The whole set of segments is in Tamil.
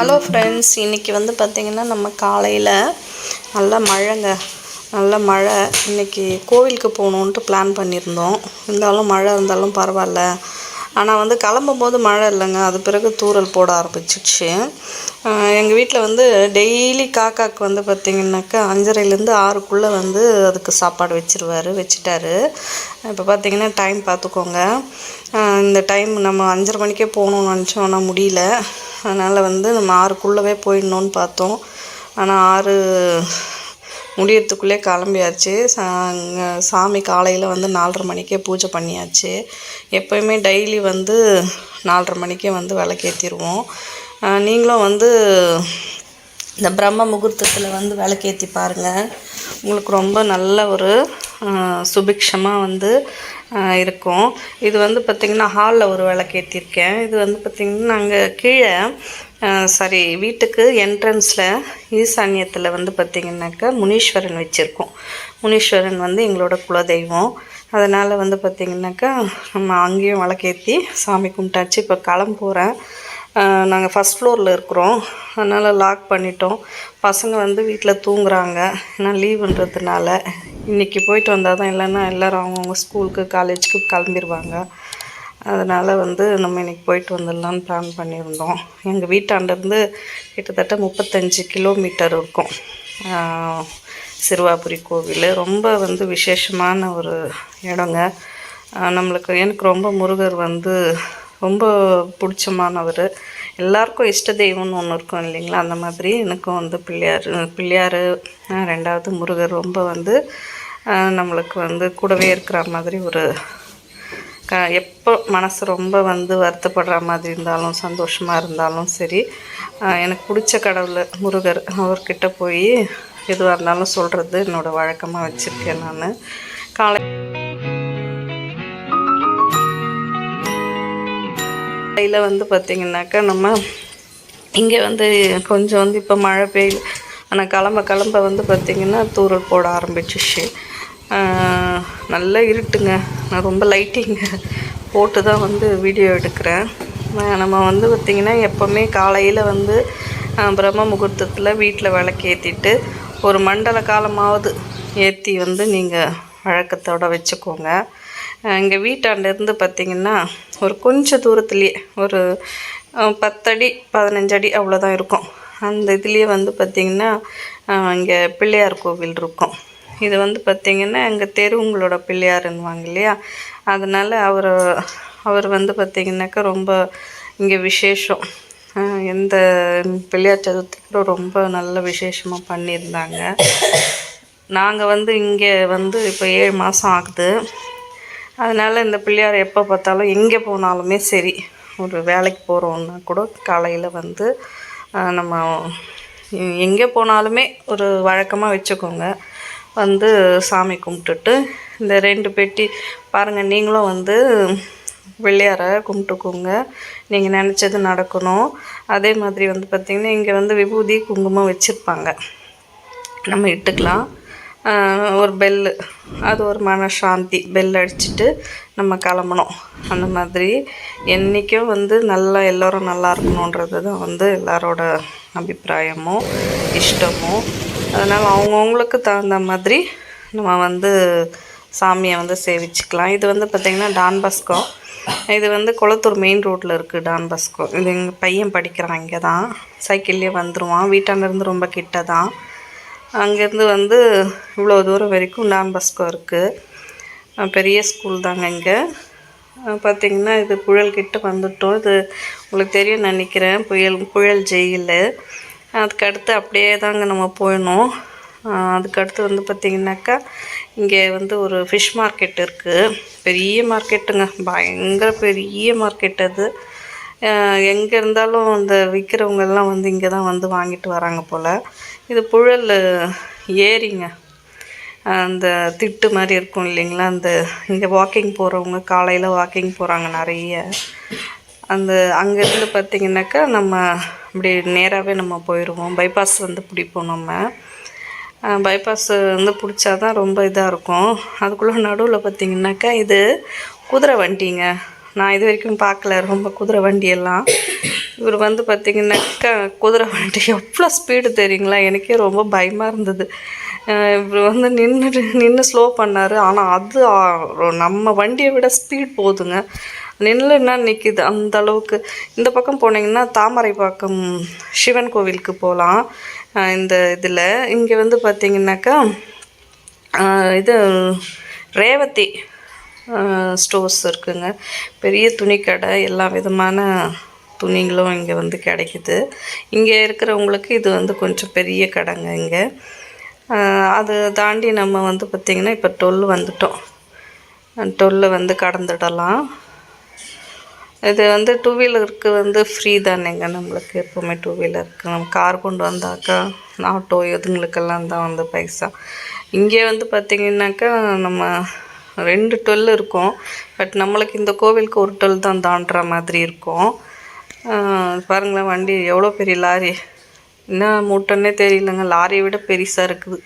ஹலோ ஃப்ரெண்ட்ஸ் இன்றைக்கி வந்து பார்த்திங்கன்னா நம்ம காலையில் நல்ல மழைங்க. நல்ல மழை. இன்றைக்கி கோவிலுக்கு போகணுன்ட்டு பிளான் பண்ணியிருந்தோம். இருந்தாலும் மழை இருந்தாலும் பரவாயில்ல. ஆனால் வந்து கிளம்பும்போது மழை இல்லைங்க. அது பிறகு தூறல் போட ஆரம்பிச்சிச்சு எங்கள் வீட்டில் வந்து டெய்லி காக்காக்கு வந்து பார்த்திங்கனாக்கா அஞ்சரைலேருந்து ஆறுக்குள்ளே வந்து அதுக்கு சாப்பாடு வச்சுருவார் வச்சுட்டாரு. இப்போ பார்த்திங்கன்னா டைம் பார்த்துக்கோங்க இந்த டைம் நம்ம அஞ்சரை மணிக்கே போகணும்னு நினச்சோம். ஆனால் முடியல. அதனால் வந்து நம்ம ஆறுக்குள்ளவே போயிடணும்னு பார்த்தோம். ஆனால் ஆறு முடியறதுக்குள்ளே கிளம்பியாச்சு. சா- சாமி காலையில் வந்து நாலரை மணிக்கே பூஜை பண்ணியாச்சு. எப்போயுமே டெய்லி வந்து நாலரை மணிக்கே வந்து விளக்கேற்றிடுவோம் நீங்களும் வந்து இந்த பிரம்ம முகூர்த்தத்தில் வந்து விளக்கேற்றி பாருங்கள் உங்களுக்கு ரொம்ப நல்ல ஒரு சுபிக்ஷமாக வந்து இருக்கும். இது வந்து பார்த்திங்கன்னா ஹாலில் ஒரு விளக்கேற்றிருக்கேன் இது வந்து பார்த்திங்கன்னா நாங்கள் கீழே சாரி வீட்டுக்கு என்ட்ரன்ஸில் ஈசான்யத்தில் வந்து பார்த்திங்கனாக்கா முனீஸ்வரன் வச்சுருக்கோம். முனீஸ்வரன் வந்து எங்களோட குலதெய்வம். அதனால் வந்து பார்த்திங்கனாக்கா நம்ம அங்கேயும் விளக்கேற்றி சாமி கும்பிட்டாச்சு. இப்போ கிளம்புறேன் நாங்கள் ஃபஸ்ட் ஃப்ளோரில் இருக்கிறோம். அதனால் லாக் பண்ணிட்டோம். பசங்க வந்து வீட்டில் தூங்குறாங்க. ஏன்னா லீவுன்றதுனால இன்றைக்கி போயிட்டு வந்தால் தான் இல்லைன்னா எல்லோரும் அவங்கவுங்க ஸ்கூலுக்கு காலேஜுக்கு கிளம்பிடுவாங்க அதனால் வந்து நம்ம இன்றைக்கி போயிட்டு வந்துடலான்னு பிளான் பண்ணியிருந்தோம். எங்கள் வீட்டாண்டருந்து கிட்டத்தட்ட முப்பத்தஞ்சு கிலோமீட்டர் இருக்கும். சிறுவாபுரி கோவில். ரொம்ப வந்து விசேஷமான ஒரு இடங்க. நம்மளுக்கு எனக்கு ரொம்ப முருகர் வந்து ரொம்ப பிடிச்சமானவர். எல்லாருக்கும் இஷ்ட தெய்வம்னு ஒன்று இருக்கும் இல்லைங்களா? அந்த மாதிரி எனக்கும் வந்து பிள்ளையார் பிள்ளையார் ரெண்டாவது முருகர் ரொம்ப வந்து நம்மளுக்கு வந்து கூடவே இருக்கிற மாதிரி ஒரு க எப்போ மனசு ரொம்ப வந்து வருத்தப்படுற மாதிரி இருந்தாலும் சந்தோஷமாக இருந்தாலும் சரி எனக்கு பிடிச்ச கடவுள் முருகர் அவர்கிட்ட போய் எதுவாக இருந்தாலும் சொல்கிறது என்னோடய வழக்கமாக வச்சுருக்கேன் நான். காலை காலையில் வந்து பார்த்திங்கனாக்கா நம்ம இங்கே வந்து கொஞ்சம் வந்து இப்போ மழை பெய்யும் ஆனால் கிளம்ப கிளம்ப வந்து பார்த்திங்கன்னா தூரல் போட ஆரம்பிச்சிச்சு நல்லா இருட்டுங்க. நான் ரொம்ப லைட்டிங்க போட்டு தான் வந்து வீடியோ எடுக்கிறேன். நம்ம வந்து பார்த்திங்கன்னா எப்போவுமே காலையில் வந்து பிரம்ம முகூர்த்தத்தில் வீட்டில் விளக்கு ஏற்றிட்டு ஒரு மண்டல காலமாவது ஏற்றி வந்து நீங்கள் வழக்கத்தோட வச்சுக்கோங்க. எங்கள் வீட்டாண்டேருந்து பார்த்திங்கன்னா ஒரு கொஞ்சம் தூரத்துலேயே ஒரு பத்தடி பதினஞ்சடி அவ்வளோதான் இருக்கும். அந்த இதுலேயே வந்து பார்த்திங்கன்னா இங்கே பிள்ளையார் கோவில் இருக்கும். இது வந்து பார்த்திங்கன்னா எங்கள் தெருவுங்களோட பிள்ளையாருன்னுவாங்க இல்லையா? அதனால் அவர் அவர் வந்து பார்த்திங்கனாக்கா ரொம்ப இங்கே விசேஷம். எந்த பிள்ளையார் சதுர்த்திக்கும் ரொம்ப நல்ல விசேஷமாக பண்ணியிருந்தாங்க. நாங்கள் வந்து இங்கே வந்து இப்போ ஏழு மாதம் ஆகுது. அதனால் இந்த பிள்ளையார் எப்போ பார்த்தாலும் எங்கே போனாலுமே சரி ஒரு வேலைக்கு போகிறோன்னா கூட காலையில் வந்து நம்ம எங்கே போனாலுமே ஒரு வழக்கமாக வச்சுக்கோங்க. வந்து சாமி கும்பிட்டுட்டு இந்த ரெண்டு பெட்டி பாருங்கள் நீங்களும் வந்து பிள்ளையாரை கும்பிட்டுக்கோங்க. நீங்கள் நினச்சது நடக்கணும். அதே மாதிரி வந்து பார்த்திங்கன்னா இங்கே வந்து விபூதி குங்குமம் வச்சுருப்பாங்க. நம்ம இட்டுக்கலாம். ஒரு பெல்லு அது ஒரு மன சாந்தி பெல் அடிச்சுட்டு நம்ம கிளம்பணும். அந்த மாதிரி என்றைக்கும் வந்து நல்லா எல்லோரும் நல்லா இருக்கணுன்றது தான் வந்து எல்லாரோட அபிப்பிராயமும் இஷ்டமும். அதனால் அவங்கவுங்களுக்கு தகுந்த மாதிரி நம்ம வந்து சாமியை வந்து சேவிச்சுக்கலாம். இது வந்து பார்த்திங்கன்னா டான் பஸ்கோ. இது வந்து குளத்தூர் மெயின் ரோட்டில் இருக்குது டான் பஸ்கோ. இது எங்கள் பையன் படிக்கிறான் இங்கே தான் சைக்கிள்லேயே வந்துடுவான் வீட்டாண்டேருந்து ரொம்ப கிட்ட தான் அங்கேருந்து வந்து இவ்வளோ தூரம் வரைக்கும் டான் பஸ்கோ இருக்குது பெரிய ஸ்கூல் தாங்க இங்கே. பார்த்திங்கன்னா இது புழல் கிட்ட வந்துட்டோம். இது உங்களுக்கு தெரியும் நினைக்கிறேன். புயல் புயல் ஜெயில். அதுக்கடுத்து அப்படியே தாங்க நம்ம போயிடணும். அதுக்கடுத்து வந்து பார்த்திங்கனாக்கா இங்கே வந்து ஒரு ஃபிஷ் மார்க்கெட் இருக்குது பெரிய மார்க்கெட்டுங்க பயங்கர பெரிய மார்க்கெட் அது. எங்கே இருந்தாலும் அந்த விற்கிறவங்கெல்லாம் வந்து இங்கே தான் வந்து வாங்கிட்டு வராங்க போல். இது புழல் ஏரிங்க. அந்த திட்டு மாதிரி இருக்கும் இல்லைங்களா? அந்த இங்கே வாக்கிங் போகிறவங்க காலையில் வாக்கிங் போகிறாங்க நிறைய. அந்த அங்கேருந்து பார்த்திங்கனாக்கா நம்ம இப்படி நேராகவே நம்ம போயிடுவோம். பைபாஸ் வந்து பிடிப்போம் நம்ம. பைபாஸ் வந்து பிடிச்சா தான் ரொம்ப இதாக இருக்கும். அதுக்குள்ளே நடுவில் பார்த்திங்கனாக்கா இது குதிரை வண்டிங்க. நான் இது வரைக்கும் பார்க்கல. ரொம்ப குதிரை வண்டியெல்லாம். இவர் வந்து பார்த்திங்கனாக்கா குதிரை வண்டி எவ்வளோ ஸ்பீடு தெரியுங்களா? எனக்கே ரொம்ப பயமாக இருந்தது. இவர் வந்து நின்று நின்று ஸ்லோ பண்ணார். ஆனால் அது நம்ம வண்டியை விட ஸ்பீட் போகுதுங்க நின்றுனா நிற்கிது அந்த அளவுக்கு. இந்த பக்கம் போனீங்கன்னா தாமரைப்பாக்கம் சிவன் கோவிலுக்கு போகலாம். இந்த இதில். இங்கே வந்து பார்த்திங்கனாக்கா இது ரேவதி ஸ்டோர்ஸ் இருக்குங்க. பெரிய துணிக்கடை எல்லா விதமான துணிங்களும் இங்கே வந்து கிடைக்குது. இங்கே இருக்கிறவங்களுக்கு இது வந்து கொஞ்சம் பெரிய கடைங்க இங்கே. அது தாண்டி நம்ம வந்து பார்த்திங்கன்னா இப்போ டொல்லு வந்துட்டோம். டொல்லு வந்து கடந்துடலாம். இது வந்து டூ வீலருக்கு வந்து ஃப்ரீ தானேங்க. நம்மளுக்கு எப்போவுமே டூ வீலருக்கு நம்ம கார் கொண்டு வந்தாக்கா ஆட்டோ இதுங்களுக்கெல்லாம் தான் வந்து பைசா. இங்கே வந்து பார்த்திங்கனாக்கா நம்ம ரெண்டு டொல் இருக்கும். பட் நம்மளுக்கு இந்த கோவிலுக்கு ஒரு டொல் தான் தாண்டுற மாதிரி இருக்கும். பாருங்களேன் வண்டி எவ்வளோ பெரிய லாரி. என்ன மூட்டைன்னே தெரியலங்க. லாரியை விட பெருசாக இருக்குது.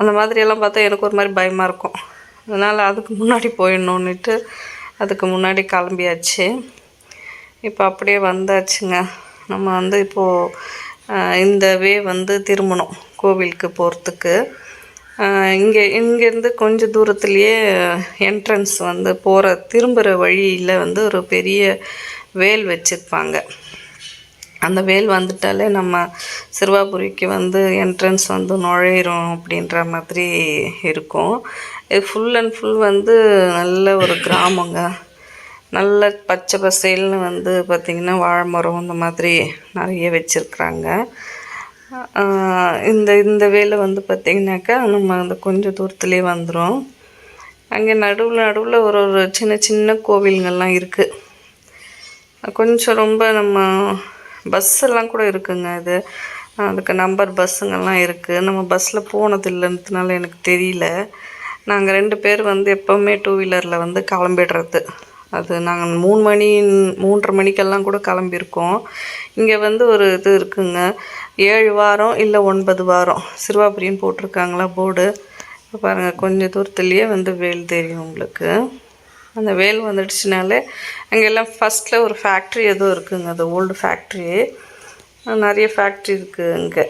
அந்த மாதிரியெல்லாம் பார்த்தா எனக்கு ஒரு மாதிரி பயமாக இருக்கும். அதனால் அதுக்கு முன்னாடி போயிடணுன்னுட்டு அதுக்கு முன்னாடி கிளம்பியாச்சு. இப்போ அப்படியே வந்தாச்சுங்க. நம்ம வந்து இப்போது இந்த வே வந்து திரும்பணும் கோவிலுக்கு போகிறதுக்கு இங்கே இங்கேருந்து கொஞ்சம் தூரத்துலேயே என்ட்ரன்ஸ் வந்து போகிற திரும்புகிற வழியில் வந்து ஒரு பெரிய வேல் வச்சுருப்பாங்க. அந்த வேல் வந்துட்டாலே நம்ம சிறுவாபுரிக்கு வந்து என்ட்ரன்ஸ் வந்து நுழையிறோம் அப்படின்ற மாதிரி இருக்கும். இது ஃபுல் அண்ட் ஃபுல் வந்து நல்ல ஒரு கிராமங்க. நல்ல பச்சை பசேல்னு வந்து பார்த்திங்கன்னா வாழை மரம் இந்த மாதிரி நிறைய வச்சுருக்குறாங்க. இந்த இந்த வேலை வந்து பார்த்திங்கனாக்கா நம்ம அந்த கொஞ்சம் தூரத்துலேயே வந்துடும் அங்கே நடுவில் நடுவில் ஒரு ஒரு சின்ன சின்ன கோவிலுங்கள்லாம் இருக்குது கொஞ்சம் ரொம்ப நம்ம பஸ்ஸெல்லாம் கூட இருக்குங்க இது. அதுக்கு நம்பர் பஸ்ஸுங்கெல்லாம் இருக்குது நம்ம பஸ்ஸில் போனது இல்லைன்றதுனால எனக்கு தெரியல. நாங்கள் ரெண்டு பேர் வந்து எப்போவுமே டூ வீலரில் வந்து கிளம்பிடுறது. அது நாங்கள் மூணு மணி மூன்றரை மணிக்கெல்லாம் கூட கிளம்பியிருக்கோம். இங்கே வந்து ஒரு இது இருக்குங்க. ஏழு வாரம் இல்லை ஒன்பது வாரம். சிறுவாபுரின்னு போட்டிருக்காங்களா போர்டு. இப்போ பாருங்கள் கொஞ்சம் தூரத்துலேயே வந்து வேல் தெரியும் உங்களுக்கு. அந்த வேல் வந்துடுச்சுனாலே அங்கெல்லாம் ஃபஸ்ட்டில் ஒரு ஃபேக்ட்ரி எதுவும் இருக்குங்க அது ஓல்டு ஃபேக்ட்ரி நிறைய ஃபேக்ட்ரி இருக்குது இங்கே.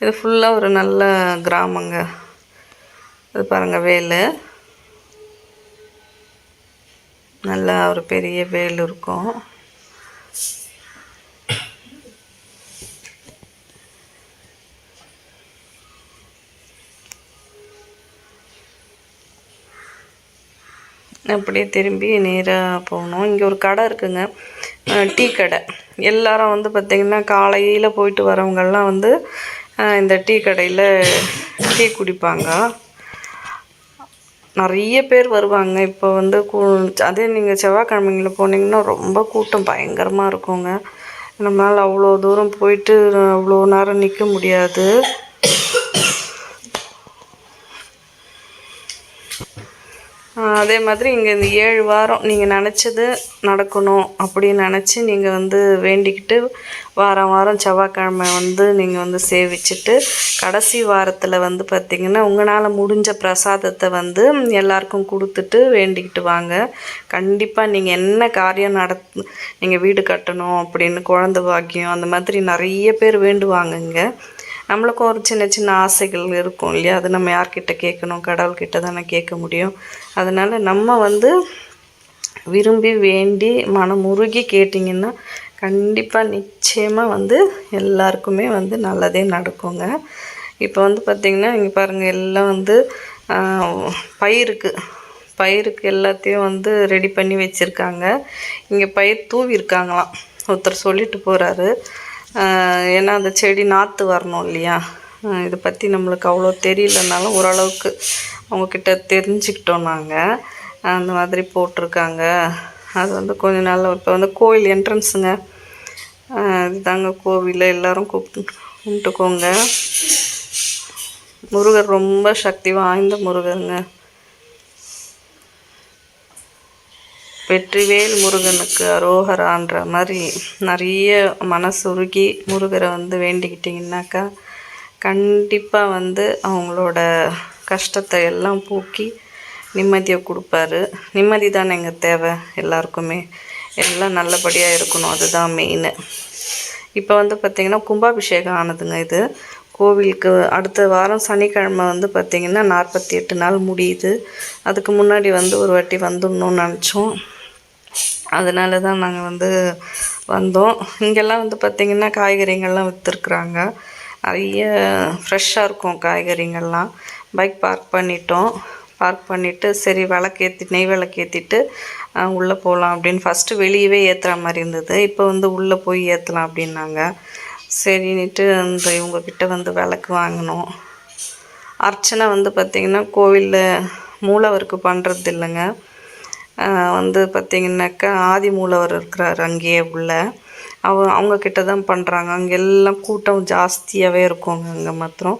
இது ஃபுல்லாக ஒரு நல்ல கிராமங்க. இது பாருங்கள் வேல். நல்லா ஒரு பெரிய வேல் இருக்கும். அப்படியே திரும்பி நேராக போகணும். இங்கே ஒரு கடை இருக்குங்க. டீ கடை. எல்லாரும் வந்து பார்த்திங்கன்னா காலையில் போயிட்டு வரவங்கெல்லாம் வந்து இந்த டீ கடையில் டீ குடிப்பாங்க. நிறைய பேர் வருவாங்க. இப்போ வந்து கூ அதே நீங்கள் செவ்வாய்க்கிழமைங்களில் போனீங்கன்னா ரொம்ப கூட்டம் பயங்கரமாக இருக்குங்க. நம்மளால் அவ்வளோ தூரம் போயிட்டு அவ்வளோ நேரம் நிற்க முடியாது. அதே மாதிரி இங்கே இந்த ஏழு வாரம் நீங்கள் நினச்சது நடக்கணும் அப்படின்னு நினச்சி நீங்கள் வந்து வேண்டிக்கிட்டு வாரம் வாரம் செவ்வாய்க்கிழமை வந்து நீங்கள் வந்து சேவிச்சுட்டு கடைசி வாரத்தில் வந்து பார்த்திங்கன்னா உங்களால் முடிஞ்ச பிரசாதத்தை வந்து எல்லாருக்கும் கொடுத்துட்டு வேண்டிக்கிட்டு வாங்க. கண்டிப்பாக நீங்கள் என்ன காரியம் நட நீங்கள் வீடு கட்டணும் அப்படின்னு குழந்த பாக்கியம் அந்த மாதிரி நிறைய பேர் வேண்டுவாங்க இங்கே. நம்மளுக்கும் ஒரு சின்ன சின்ன ஆசைகள் இருக்கும் இல்லையா? அது நம்ம யார்கிட்ட கேட்கணும்? கடவுள்கிட்ட தானே கேட்க முடியும். அதனால் நம்ம வந்து விரும்பி வேண்டி மனமுருகி கேட்டிங்கன்னா கண்டிப்பாக நிச்சயமாக வந்து எல்லாருக்குமே வந்து நல்லதே நடக்குங்க. இப்போ வந்து பார்த்திங்கன்னா இங்கே பாருங்கள் எல்லாம் வந்து பயிருக்கு. பயிருக்கு எல்லாத்தையும் வந்து ரெடி பண்ணி வச்சுருக்காங்க. இங்கே பயிர் தூவிருக்காங்களாம் ஒருத்தர் சொல்லிட்டு போகிறாரு ஏன்னா அந்த செடி நாற்று வரணும் இல்லையா? இதை பற்றி நம்மளுக்கு அவ்வளோ தெரியலனாலும் ஓரளவுக்கு அவங்கக்கிட்ட தெரிஞ்சுக்கிட்டோம் நாங்கள் அந்த மாதிரி போட்டிருக்காங்க. அது வந்து கொஞ்சம் நாள் இப்போ வந்து கோயில் என்ட்ரன்ஸுங்க இதுதாங்க கோவிலில் எல்லோரும் கூப்பிட்டு கும்பிட்டுக்கோங்க. முருகர் ரொம்ப சக்தி வாய்ந்த முருகருங்க. வெற்றிவேல் முருகனுக்கு அரோகரான்ற மாதிரி நிறைய மனசுருகி முருகரை வந்து வேண்டிக்கிட்டிங்கனாக்கா கண்டிப்பாக வந்து அவங்களோட கஷ்டத்தை எல்லாம் போக்கி நிம்மதியை கொடுப்பாரு. நிம்மதி தானே எங்கள் தேவை எல்லாருக்குமே. எல்லாம் நல்லபடியாக இருக்கணும். அதுதான் மெயின் இப்போ வந்து பார்த்திங்கன்னா கும்பாபிஷேகம் ஆனதுங்க இது. கோவிலுக்கு அடுத்த வாரம் சனிக்கிழமை வந்து பார்த்திங்கன்னா நாற்பத்தி எட்டு நாள் முடியுது. அதுக்கு முன்னாடி வந்து ஒரு வாட்டி வந்துடணும்னு நினச்சோம். அதனால தான் நாங்கள் வந்து வந்தோம். இங்கெல்லாம் வந்து பார்த்திங்கன்னா காய்கறிங்கள்லாம் விற்றுருக்குறாங்க நிறைய ஃப்ரெஷ்ஷாக இருக்கும் காய்கறிங்கள்லாம் பைக் பார்க் பண்ணிட்டோம். பார்க் பண்ணிவிட்டு சரி விளக்கேற்றி நெய் விளக்கேற்றிட்டு உள்ளே போகலாம் அப்படின்னு ஃபஸ்ட்டு வெளியவே ஏற்றுற மாதிரி இருந்தது. இப்போ வந்து உள்ளே போய் ஏற்றலாம் அப்படின்னாங்க. சரின்ட்டு அந்த இவங்கக்கிட்ட வந்து விளக்கு வாங்கினோம். அர்ச்சனை வந்து பார்த்திங்கன்னா கோவிலில் மூலவருக்கு பண்ணுறது இல்லைங்க வந்து பார்த்திங்கனாக்கா ஆதி மூலவர் இருக்கிறார் அங்கேயே உள்ள. அவ அவங்கக்கிட்ட தான் பண்ணுறாங்க அங்கே எல்லாம் கூட்டம் ஜாஸ்தியாகவே இருக்குங்க அங்கே மாத்திரம்.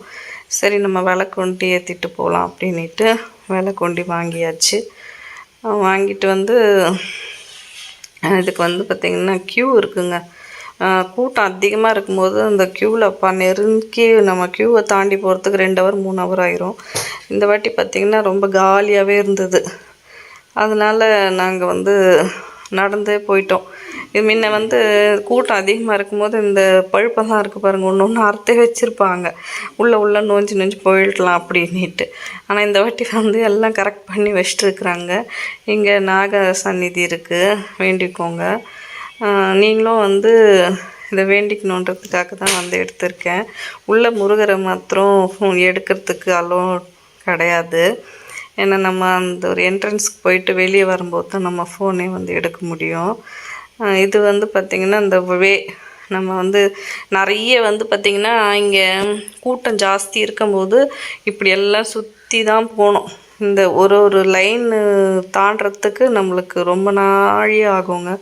சரி நம்ம விளக்கு கொண்டு ஏற்றிட்டு போகலாம் அப்படின்ட்டு விளக்கு கொண்டு வாங்கியாச்சு. வாங்கிட்டு வந்து இதுக்கு வந்து பார்த்திங்கன்னா க்யூ இருக்குங்க. கூட்டம் அதிகமாக இருக்கும்போது அந்த க்யூவில் அப்பா நெருங்கி நம்ம க்யூவை தாண்டி போகிறதுக்கு ரெண்டு ஹவர் மூணு ஹவர் ஆயிரும். இந்த வாட்டி பார்த்திங்கன்னா ரொம்ப காலியாகவே இருந்தது. அதனால் நாங்கள் வந்து நடந்தே போயிட்டோம். இது முன்ன வந்து கூட்டம் அதிகமாக இருக்கும்போது இந்த பழுப்பெல்லாம் இருக்குது பாருங்கள் ஒன்று ஒன்று அறுத்தே வச்சுருப்பாங்க. உள்ளே உள்ளே நோஞ்சி நோஞ்சி போயிடலாம் அப்படின்ட்டு ஆனால் இந்த வாட்டி வந்து எல்லாம் கரெக்ட் பண்ணி வச்சுட்டுருக்குறாங்க இங்கே நாக சந்நிதி இருக்குது வேண்டிக்கோங்க. நீங்களும் வந்து இதை வேண்டிக்கணுன்றதுக்காக தான் வந்து எடுத்திருக்கேன். உள்ள முருகரை மாத்திரம் எடுக்கிறதுக்கு அலோ கிடையாது. ஏன்னா நம்ம அந்த ஒரு என்ட்ரன்ஸ்க்கு போயிட்டு வெளியே வரும்போது தான் நம்ம ஃபோனே வந்து எடுக்க முடியும். இது வந்து பார்த்திங்கன்னா இந்த வே நம்ம வந்து நிறைய வந்து பார்த்திங்கன்னா இங்கே கூட்டம் ஜாஸ்தி இருக்கும்போது இப்படி எல்லாம் சுற்றி தான் போகணும். இந்த ஒரு ஒரு லைன் தாண்டறதுக்கு நம்மளுக்கு ரொம்ப நாழி ஆகுங்க.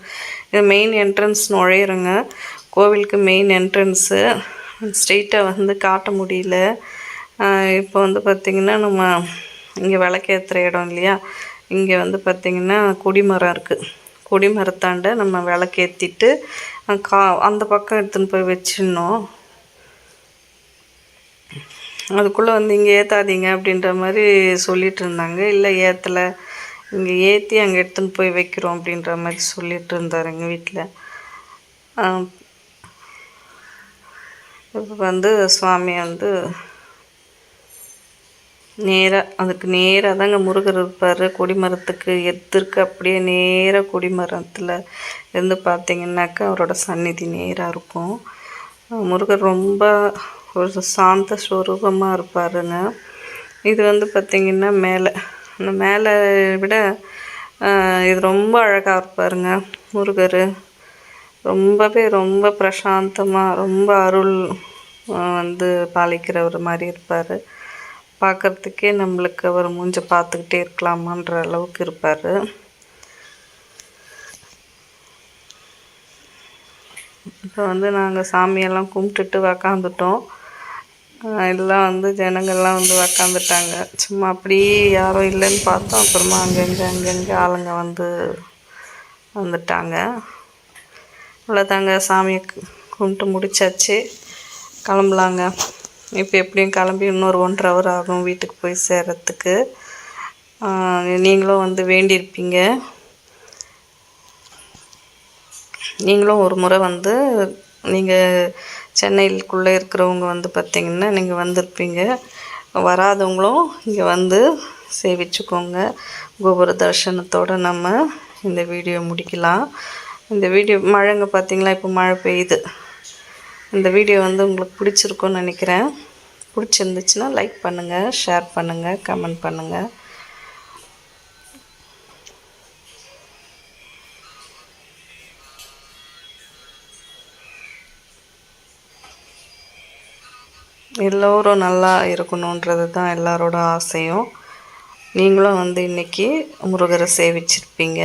இது மெயின் என்ட்ரன்ஸ் நுழையிறங்க. கோவிலுக்கு மெயின் என்ட்ரன்ஸு ஸ்ட்ரெயிட்டாக வந்து காட்ட முடியல. இப்போ வந்து பார்த்திங்கன்னா நம்ம இங்கே விளக்கேற்றுற இடம் இல்லையா? இங்கே வந்து பார்த்திங்கன்னா கொடிமரம் இருக்குது கொடிமரத்தாண்ட நம்ம விளக்கேற்றிட்டு கா அந்த பக்கம் எடுத்துன்னு போய் வச்சிடணும். அதுக்குள்ளே வந்து இங்கே ஏற்றாதீங்க அப்படின்ற மாதிரி சொல்லிகிட்டு இருந்தாங்க. இல்லை ஏற்றலை இங்கே ஏற்றி அங்கே எடுத்துன்னு போய் வைக்கிறோம் அப்படின்ற மாதிரி சொல்லிகிட்டு இருந்தார் எங்கள் வீட்டில் இப்போ வந்து சுவாமி வந்து நேராக அதுக்கு நேராக தாங்க முருகர் இருப்பார். கொடிமரத்துக்கு எதிர்க்க அப்படியே நேராக கொடிமரத்தில் இருந்து பார்த்திங்கனாக்கா அவரோட சந்நிதி நேராக இருக்கும். முருகர் ரொம்ப ஒரு சாந்த ஸ்வரூபமாக இருப்பாருங்க. இது வந்து பார்த்திங்கன்னா மேலே அந்த மேலே விட இது ரொம்ப அழகாக இருப்பாருங்க முருகர். ரொம்பவே ரொம்ப பிரசாந்தமாக ரொம்ப அருள் வந்து பாலிக்கிறவர் மாதிரி இருப்பார். பார்க்குறதுக்கே நம்மளுக்கு அவர் மூஞ்ச பார்த்துக்கிட்டே இருக்கலாமான்ற அளவுக்கு இருப்பார். இப்போ வந்து நாங்கள் சாமியெல்லாம் கும்பிட்டுட்டு உக்காந்துட்டோம். எல்லாம் வந்து ஜனங்கள்லாம் வந்து உக்காந்துட்டாங்க. சும்மா அப்படி யாரும் இல்லைன்னு பார்த்தோம். அப்புறமா அங்கங்கே அங்கங்கே ஆளுங்க வந்து வந்துட்டாங்க. இவ்வளோதாங்க சாமியை கும்பிட்டு முடிச்சாச்சு. கிளம்பலாங்க. இப்போ எப்படியும் கிளம்பி இன்னொரு ஒன்றரை ஹவர் ஆகும் வீட்டுக்கு போய் சேர்கிறதுக்கு நீங்களும் வந்து வேண்டியிருப்பீங்க. நீங்களும் ஒரு முறை வந்து நீங்கள் சென்னைக்குள்ளே இருக்கிறவங்க வந்து பார்த்திங்கன்னா நீங்கள் வந்திருப்பீங்க. வராதவங்களும் இங்கே வந்து சேவிச்சுக்கோங்க. கோபுர தரிசனத்தோடு நம்ம இந்த வீடியோ முடிக்கலாம். இந்த வீடியோ மழைங்க பார்த்திங்களா இப்போ மழை பெய்யுது. இந்த வீடியோ வந்து உங்களுக்கு பிடிச்சிருக்கும்னு நினைக்கிறேன். பிடிச்சிருந்துச்சுன்னா லைக் பண்ணுங்கள் ஷேர் பண்ணுங்கள் கமெண்ட் பண்ணுங்கள் எல்லோரும் நல்லா இருக்கணுன்றது தான் எல்லாரோட ஆசையும். நீங்களும் வந்து இன்றைக்கி முருகரை சேவிச்சிருப்பீங்க.